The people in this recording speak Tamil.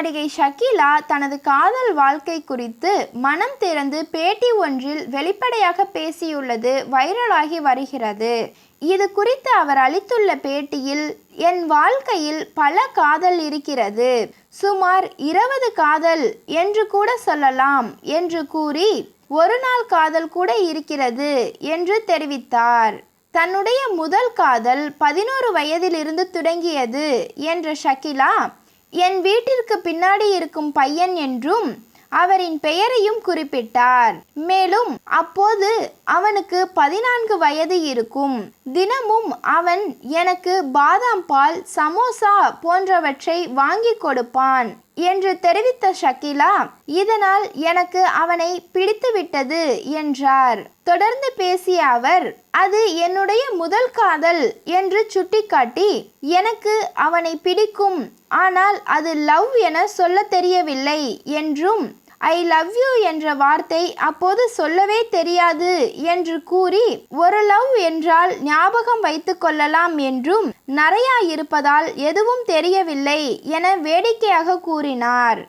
நடிகை ஷக்கீலா தனது காதல் வாழ்க்கை குறித்து மனம் திறந்து பேட்டி ஒன்றில் வெளிப்படையாக பேசியுள்ளது வைரலாகி வருகிறது. இது குறித்து அவர் அளித்துள்ள பேட்டியில் என் வாழ்க்கையில் பல காதல் இருக்கிறது. சுமார் இருபது காதல் என்று கூட சொல்லலாம் என்று கூறி ஒரு நாள் காதல் கூட இருக்கிறது என்று தெரிவித்தார். தன்னுடைய முதல் காதல் பதினோரு வயதிலிருந்து தொடங்கியது என்ற ஷக்கிலா என் வீட்டிற்கு பின்னாடி இருக்கும் பையன் என்றும் அவரின் பெயரையும் குறிப்பிட்டார். மேலும் அப்போது அவனுக்கு பதினான்கு வயது இருக்கும். தினமும் அவன் எனக்கு பாதாம் பால் சமோசா போன்றவற்றை வாங்கி கொடுப்பான். என்று தெரிவித்த ஷக்கீலா இதனால் எனக்கு அவனை பிடித்துவிட்டது என்றார். தொடர்ந்து பேசிய அவர் அது என்னுடைய முதல் காதல் என்று சுட்டிக்காட்டி எனக்கு அவனை பிடிக்கும் ஆனால் அது லவ் என சொல்ல தெரியவில்லை என்றும் ஐ லவ் யூ என்ற வார்த்தை அப்போது சொல்லவே தெரியாது என்று கூறி ஒரு லவ் என்றால் ஞாபகம் வைத்து கொள்ளலாம் என்றும் நிறையா இருப்பதால் எதுவும் தெரியவில்லை என வேடிக்கையாக கூறினார்.